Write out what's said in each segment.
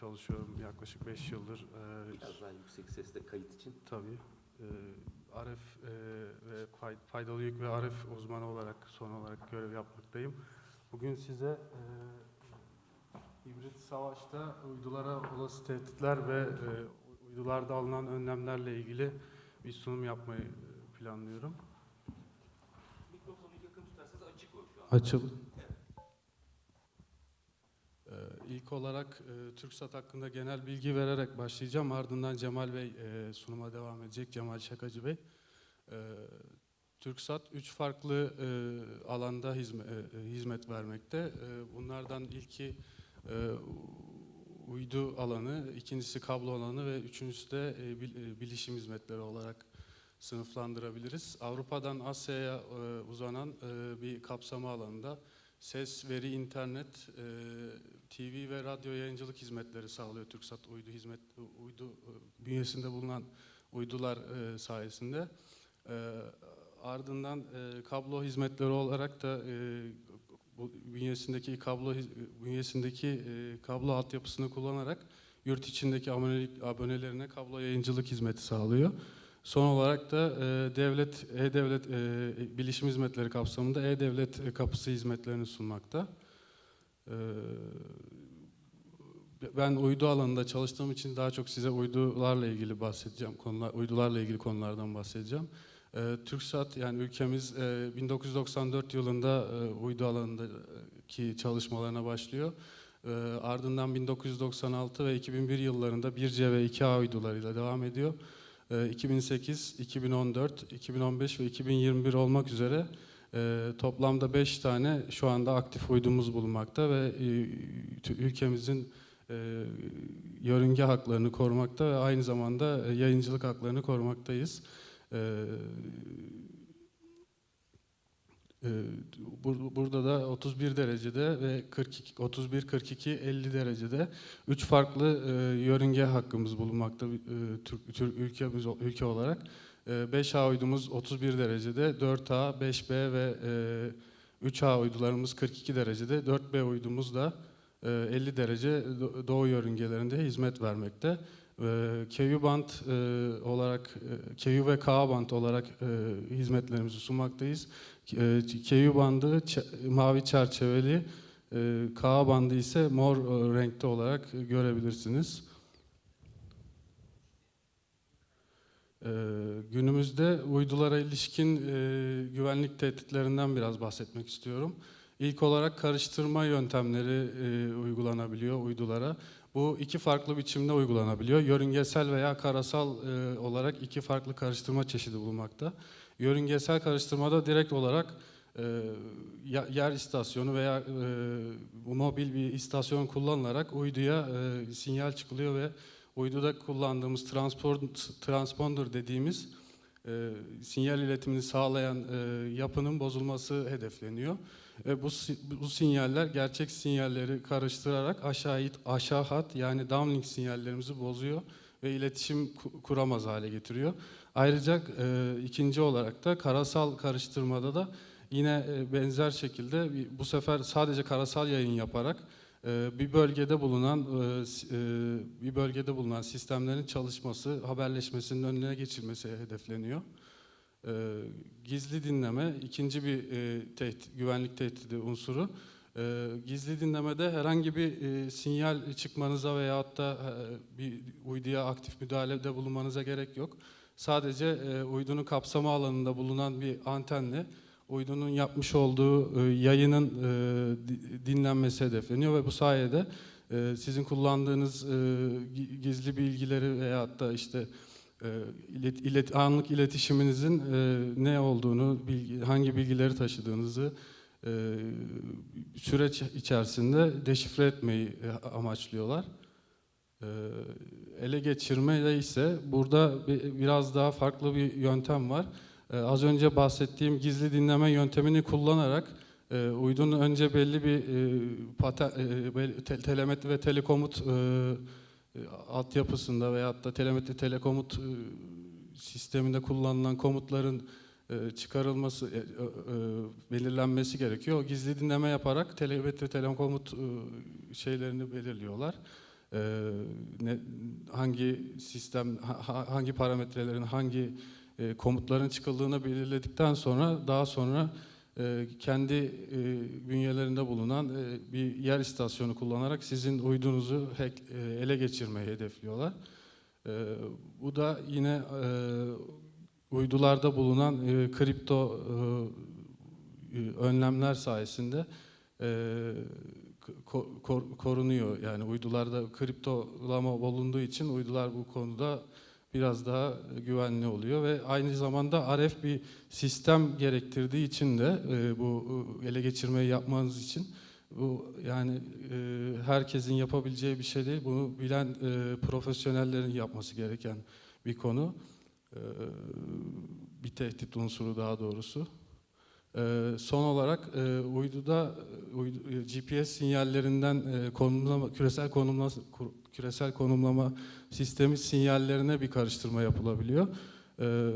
çalışıyorum yaklaşık 5 yıldır. E, Biraz daha yüksek sesle kayıt için. tabii. E, e, ve fay- faydalı yük ve RF uzmanı olarak son olarak görev yapmaktayım. Bugün size e, hibrit savaşta uydulara olası tehditler ve e, uydularda alınan önlemlerle ilgili bir sunum yapmayı planlıyorum. Mikrofonu yakın tutarsanız açık o şu an. Açıl. Ee, İlk olarak e, TürkSat hakkında genel bilgi vererek başlayacağım. Ardından Cemal Bey e, sunuma devam edecek. Cemal Şakacı Bey. Ee, TürkSat üç farklı e, alanda hizmet, vermekte. E, bunlardan ilki uydu alanı, ikincisi kablo alanı ve üçüncüsü de bil- bilişim hizmetleri olarak sınıflandırabiliriz. Avrupa'dan Asya'ya uzanan bir kapsama alanında ses, veri, internet, TV ve radyo yayıncılık hizmetleri sağlıyor TürkSat uydu hizmet uydu e, bünyesinde bulunan uydular e, sayesinde. E, ardından e, kablo hizmetleri olarak da e, bu bünyesindeki kablo bünyesindeki e, kablo altyapısını kullanarak yurt içindeki abonelik abonelerine kablo yayıncılık hizmeti sağlıyor. Son olarak da e, devlet e-devlet e, bilişim hizmetleri kapsamında e-devlet kapısı hizmetlerini sunmakta. E, ben uydu alanında çalıştığım için daha çok size uydularla ilgili bahsedeceğim konular, uydularla ilgili konulardan bahsedeceğim. E, TürkSat yani ülkemiz e, 1994 yılında e, uydu alanındaki çalışmalarına başlıyor. E, ardından 1996 ve 2001 yıllarında 1C ve 2A uydularıyla devam ediyor. E, 2008, 2014, 2015 ve 2021 olmak üzere e, toplamda 5 tane şu anda aktif uydumuz bulunmakta ve e, ülkemizin e, yörünge haklarını korumakta ve aynı zamanda e, yayıncılık haklarını korumaktayız. E, e, bur- Burada da 31 derecede ve 42, 31, 42, 50 derecede üç farklı e, yörünge hakkımız bulunmakta e, Türk, Türk ülkemiz ülke olarak. E, 5A uydumuz 31 derecede, 4A, 5B ve e, 3A uydularımız 42 derecede, 4B uydumuz da e, 50 derece do- doğu yörüngelerinde hizmet vermekte. E, KU band e, olarak, e, KU ve K band olarak e, hizmetlerimizi sunmaktayız. E, KU bandı mavi çerçeveli, e, K bandı ise mor e, renkte olarak görebilirsiniz. E, günümüzde uydulara ilişkin e, güvenlik tehditlerinden biraz bahsetmek istiyorum. İlk olarak karıştırma yöntemleri e, uygulanabiliyor uydulara. Bu iki farklı biçimde uygulanabiliyor. Yörüngesel veya karasal e, olarak iki farklı karıştırma çeşidi bulunmakta. Yörüngesel karıştırmada direkt olarak e, yer istasyonu veya e, mobil bir istasyon kullanılarak uyduya e, sinyal çıkılıyor ve uyduda kullandığımız transponder dediğimiz e, sinyal iletimini sağlayan e, yapının bozulması hedefleniyor. E, bu, bu sinyaller gerçek sinyalleri karıştırarak aşağı it- aşağı hat yani downlink sinyallerimizi bozuyor ve iletişim ku- kuramaz hale getiriyor. Ayrıca e, ikinci olarak da karasal karıştırmada da yine e, benzer şekilde bu sefer sadece karasal yayın yaparak bir bölgede bulunan e, e, bir bölgede bulunan sistemlerin çalışması, haberleşmesinin önüne geçilmesi hedefleniyor. E, gizli dinleme ikinci bir e, tehdit, güvenlik tehdidi unsuru. E, gizli dinlemede herhangi bir sinyal çıkmanıza veyahut da e, bir uyduya aktif müdahalede bulunmanıza gerek yok. Sadece uydunun kapsama alanında bulunan bir antenle uydunun yapmış olduğu e, yayının e, di- dinlenmesi hedefleniyor ve bu sayede e, sizin kullandığınız e, gi- gizli bilgileri veyahut da işte e, ilet, ilet- anlık iletişiminizin e, ne olduğunu, bilgi, hangi bilgileri taşıdığınızı e, süreç içerisinde deşifre etmeyi e, amaçlıyorlar. E, ele geçirme ise burada bi- biraz daha farklı bir yöntem var. E, az önce bahsettiğim gizli dinleme yöntemini kullanarak e, uydunun önce belli bir e, e, telemetri ve telekomut e, e, altyapısında veyahut da telemetri telekomut e, sisteminde kullanılan komutların çıkarılması, belirlenmesi gerekiyor. Gizli dinleme yaparak telemetri telekomut şeylerini belirliyorlar. e, ne, hangi sistem, ha- hangi parametrelerin, hangi e, komutların çıkıldığını belirledikten sonra daha sonra e, kendi e, bünyelerinde bulunan e, bir yer istasyonu kullanarak sizin uydunuzu hack, e, ele geçirmeyi hedefliyorlar. E, bu da yine e, uydularda bulunan e, kripto e, e, önlemler sayesinde e, ko- kor- korunuyor. Yani uydularda kriptolama bulunduğu için uydular bu konuda biraz daha güvenli oluyor ve aynı zamanda RF bir sistem gerektirdiği için de e, bu e, ele geçirmeyi yapmanız için bu yani e, herkesin yapabileceği bir şey değil. Bunu bilen profesyonellerin yapması gereken bir konu. Bir tehdit unsuru daha doğrusu. Ee, son olarak e, uyduda uydu, e, GPS sinyallerinden e, konumlama küresel konumlama küresel konumlama sistemi sinyallerine bir karıştırma yapılabiliyor. Ee,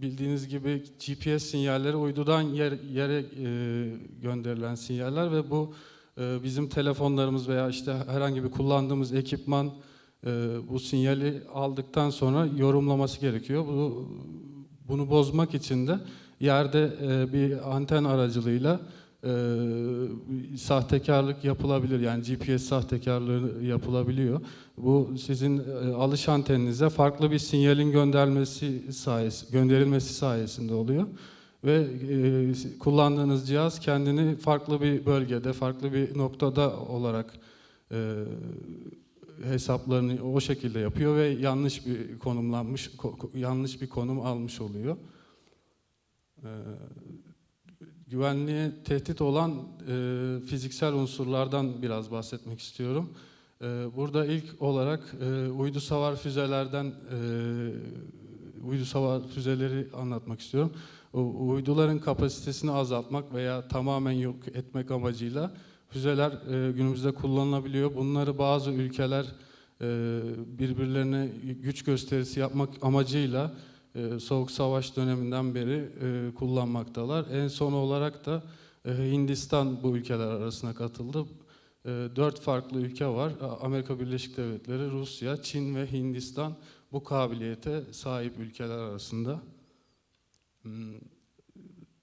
bildiğiniz gibi GPS sinyalleri uydudan yer, yere e, gönderilen sinyaller ve bu e, bizim telefonlarımız veya işte herhangi bir kullandığımız ekipman e, bu sinyali aldıktan sonra yorumlaması gerekiyor. Bu bunu bozmak için de yerde e, bir anten aracılığıyla e, sahtekarlık yapılabilir. Yani GPS sahtekarlığı yapılabiliyor. Bu sizin e, alış anteninize farklı bir sinyalin göndermesi sayesi, gönderilmesi sayesinde oluyor. Ve e, kullandığınız cihaz kendini farklı bir bölgede, farklı bir noktada olarak e, hesaplarını o şekilde yapıyor ve yanlış bir konumlanmış, ko- yanlış bir konum almış oluyor. Ee, güvenliğe tehdit olan e, fiziksel unsurlardan biraz bahsetmek istiyorum. Ee, burada ilk olarak e, uydu savar füzelerden e, uydu savar füzeleri anlatmak istiyorum. O, uyduların kapasitesini azaltmak veya tamamen yok etmek amacıyla füzeler e, günümüzde kullanılabiliyor. Bunları bazı ülkeler e, birbirlerine güç gösterisi yapmak amacıyla e, Soğuk Savaş döneminden beri e, kullanmaktalar. En son olarak da e, Hindistan bu ülkeler arasına katıldı. E, Dört farklı ülke var. Amerika Birleşik Devletleri, Rusya, Çin ve Hindistan bu kabiliyete sahip ülkeler arasında. Hmm,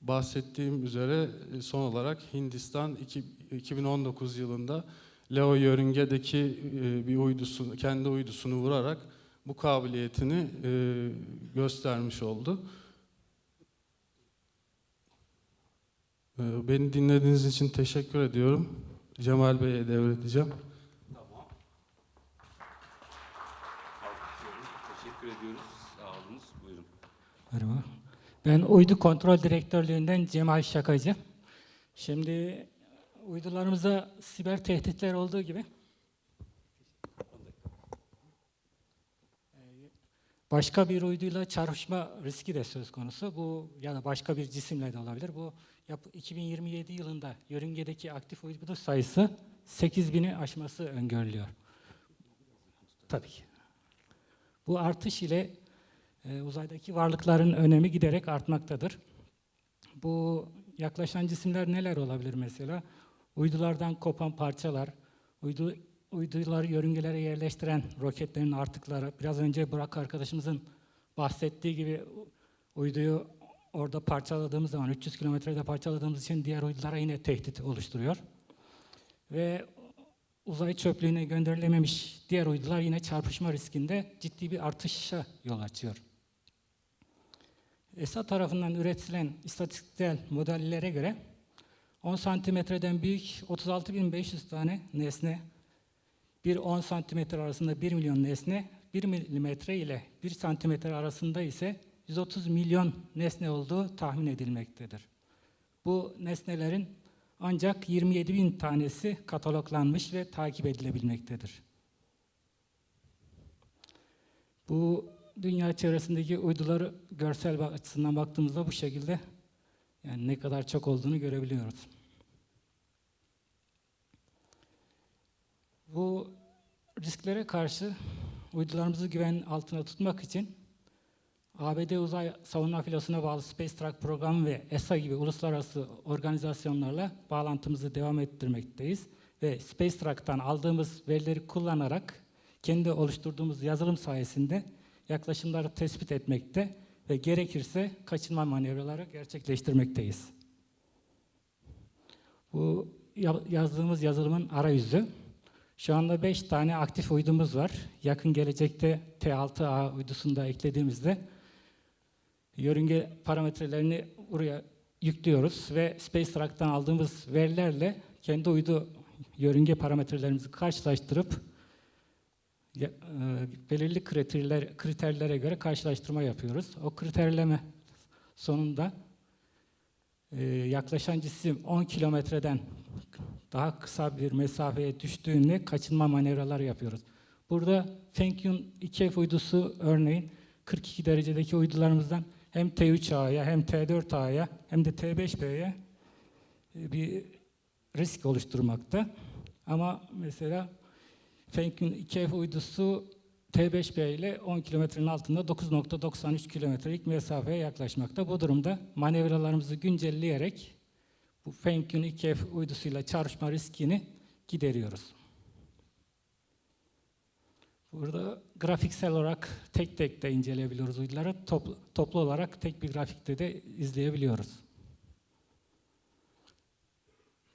Bahsettiğim üzere e, son olarak Hindistan iki- 2019 yılında Leo yörüngedeki e, bir uydusunu, kendi uydusunu vurarak bu kabiliyetini e, göstermiş oldu. E, Beni dinlediğiniz için teşekkür ediyorum. Cemal Bey'e devredeceğim. Tamam. Teşekkür ediyoruz. Sağ olunuz. Buyurun. Merhaba. Ben uydu kontrol direktörlüğünden Cemal Şakacı. Şimdi uydularımızda siber tehditler olduğu gibi başka bir uyduyla çarpışma riski de söz konusu. Bu ya da başka bir cisimle de olabilir. Bu yap- 2027 yılında yörüngedeki aktif uydu sayısı 8000'i aşması öngörülüyor. Tabii ki. Bu artış ile e, uzaydaki varlıkların önemi giderek artmaktadır. Bu yaklaşan cisimler neler olabilir mesela? Uydulardan kopan parçalar, uydu, uyduları yörüngelere yerleştiren roketlerin artıkları, biraz önce Burak arkadaşımızın bahsettiği gibi uyduyu orada parçaladığımız zaman, 300 kilometrede parçaladığımız için diğer uydulara yine tehdit oluşturuyor. Ve uzay çöplüğüne gönderilememiş diğer uydular yine çarpışma riskinde ciddi bir artışa yol açıyor. ESA tarafından üretilen istatistiksel modellere göre 10 santimetreden büyük 36.500 tane nesne, bir 10 santimetre arasında 1 milyon nesne, 1 milimetre ile 1 santimetre arasında ise 130 milyon nesne olduğu tahmin edilmektedir. Bu nesnelerin ancak 27 bin tanesi kataloglanmış ve takip edilebilmektedir. Bu dünya çevresindeki uyduları görsel açısından baktığımızda bu şekilde yani ne kadar çok olduğunu görebiliyoruz. Bu risklere karşı uydularımızı güven altına tutmak için ABD Uzay Savunma Filosu'na bağlı Space Track Programı ve ESA gibi uluslararası organizasyonlarla bağlantımızı devam ettirmekteyiz. ve SpaceTrack'tan aldığımız verileri kullanarak kendi oluşturduğumuz yazılım sayesinde yaklaşımları tespit etmekte ve gerekirse kaçınma manevraları gerçekleştirmekteyiz. Bu ya- yazdığımız yazılımın arayüzü. Şu anda 5 tane aktif uydumuz var. Yakın gelecekte T6A uydusunu da eklediğimizde yörünge parametrelerini buraya yüklüyoruz ve SpaceTrack'tan aldığımız verilerle kendi uydu yörünge parametrelerimizi karşılaştırıp e, belirli kriterler, kriterlere göre karşılaştırma yapıyoruz. O kriterleme sonunda e, yaklaşan cisim 10 kilometreden daha kısa bir mesafeye düştüğünde kaçınma manevraları yapıyoruz. Burada Fengyun 2F uydusu örneğin 42 derecedeki uydularımızdan hem T3A'ya hem T4A'ya hem de T5B'ye e, bir risk oluşturmakta. Ama mesela Fengyun 2F uydusu T5B ile 10 kilometrenin altında 9.93 kilometrelik mesafeye yaklaşmakta. Bu durumda manevralarımızı güncelleyerek bu Fengyun 2F uydusuyla çarpışma riskini gideriyoruz. Burada grafiksel olarak tek tek de inceleyebiliyoruz uyduları. Toplu, toplu olarak tek bir grafikte de izleyebiliyoruz.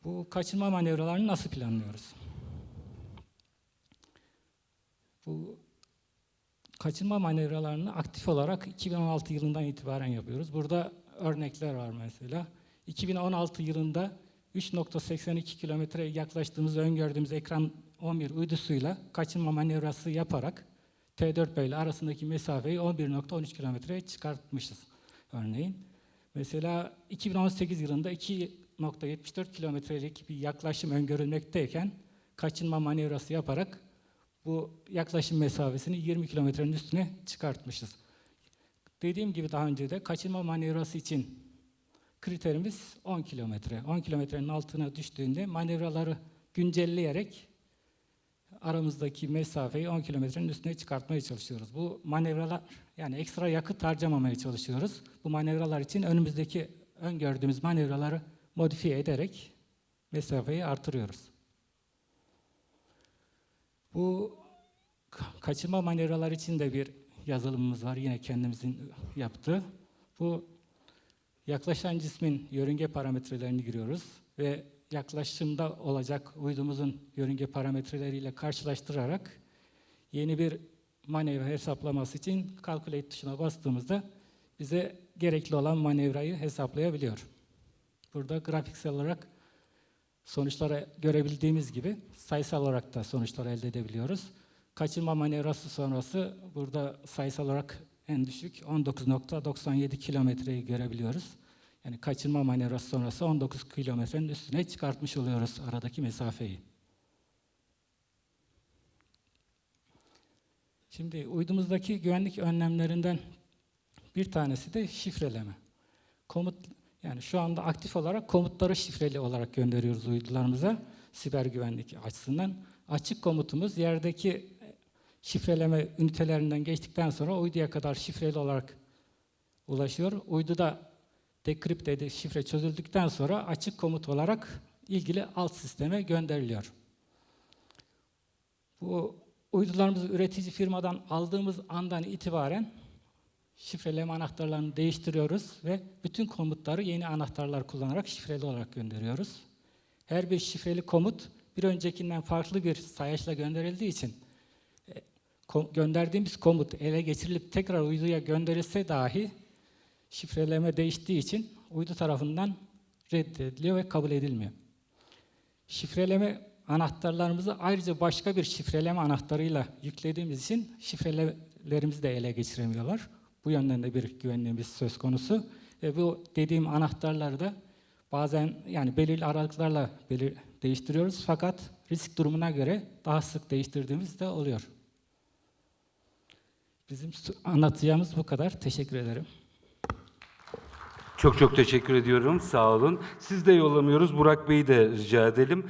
Bu kaçınma manevralarını nasıl planlıyoruz? Bu kaçınma manevralarını aktif olarak 2016 yılından itibaren yapıyoruz. Burada örnekler var mesela. 2016 yılında 3.82 kilometre yaklaştığımız öngördüğümüz ekran 11 uydusuyla kaçınma manevrası yaparak T4B ile arasındaki mesafeyi 11.13 kilometreye çıkartmışız örneğin. Mesela 2018 yılında 2.74 kilometrelik bir yaklaşım öngörülmekteyken kaçınma manevrası yaparak bu yaklaşım mesafesini 20 kilometrenin üstüne çıkartmışız. Dediğim gibi daha önce de kaçınma manevrası için kriterimiz 10 kilometre. 10 kilometrenin altına düştüğünde manevraları güncelleyerek aramızdaki mesafeyi 10 kilometrenin üstüne çıkartmaya çalışıyoruz. Bu manevralar yani ekstra yakıt harcamamaya çalışıyoruz. Bu manevralar için önümüzdeki öngördüğümüz manevraları modifiye ederek mesafeyi artırıyoruz. Bu ka- kaçırma manevralar için de bir yazılımımız var yine kendimizin yaptığı. Bu yaklaşan cismin yörünge parametrelerini giriyoruz ve yaklaşımda olacak uydumuzun yörünge parametreleriyle karşılaştırarak yeni bir manevra hesaplaması için calculate tuşuna bastığımızda bize gerekli olan manevrayı hesaplayabiliyor. Burada grafiksel olarak sonuçları görebildiğimiz gibi sayısal olarak da sonuçları elde edebiliyoruz. Kaçırma manevrası sonrası burada sayısal olarak en düşük 19.97 kilometreyi görebiliyoruz. Yani kaçırma manevrası sonrası 19 kilometrenin üstüne çıkartmış oluyoruz aradaki mesafeyi. Şimdi uydumuzdaki güvenlik önlemlerinden bir tanesi de şifreleme. Komut yani şu anda aktif olarak komutları şifreli olarak gönderiyoruz uydularımıza siber güvenlik açısından. Açık komutumuz yerdeki şifreleme ünitelerinden geçtikten sonra uyduya kadar şifreli olarak ulaşıyor. Uyduda dekript edildi, şifre çözüldükten sonra açık komut olarak ilgili alt sisteme gönderiliyor. Bu uydularımızı üretici firmadan aldığımız andan itibaren şifreleme anahtarlarını değiştiriyoruz ve bütün komutları yeni anahtarlar kullanarak şifreli olarak gönderiyoruz. Her bir şifreli komut bir öncekinden farklı bir sayaçla gönderildiği için e, gönderdiğimiz komut ele geçirilip tekrar uyduya gönderilse dahi şifreleme değiştiği için uydu tarafından reddediliyor ve kabul edilmiyor. Şifreleme anahtarlarımızı ayrıca başka bir şifreleme anahtarıyla yüklediğimiz için şifrelerimizi de ele geçiremiyorlar. Bu yönden de bir güvenliğimiz söz konusu. Ve bu dediğim anahtarları da bazen yani belirli aralıklarla belir değiştiriyoruz fakat risk durumuna göre daha sık değiştirdiğimiz de oluyor. Bizim anlatacağımız bu kadar. Teşekkür ederim. Çok çok teşekkür ediyorum. Sağ olun. Siz de yollamıyoruz. Burak Bey'i de rica edelim.